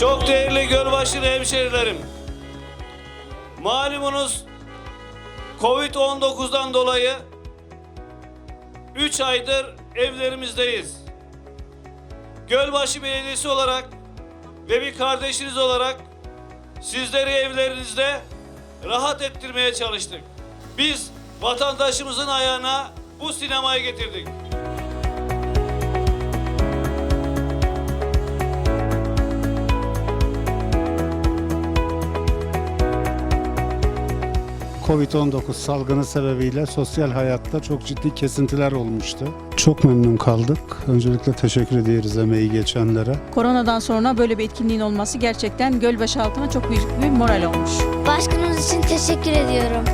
Çok değerli Gölbaşılı hemşerilerim. Malumunuz Covid-19'dan dolayı 3 aydır evlerimizdeyiz. Gölbaşı Belediyesi olarak ve bir kardeşiniz olarak sizleri evlerinizde rahat ettirmeye çalıştık. Biz vatandaşımızın ayağına bu sinemayı getirdik. Covid-19 salgını sebebiyle sosyal hayatta çok ciddi kesintiler olmuştu. Çok memnun kaldık. Öncelikle teşekkür ediyoruz emeği geçenlere. Koronadan sonra böyle bir etkinliğin olması gerçekten Gölbaşı halkına çok büyük bir moral olmuş. Başkanımız için teşekkür ediyorum.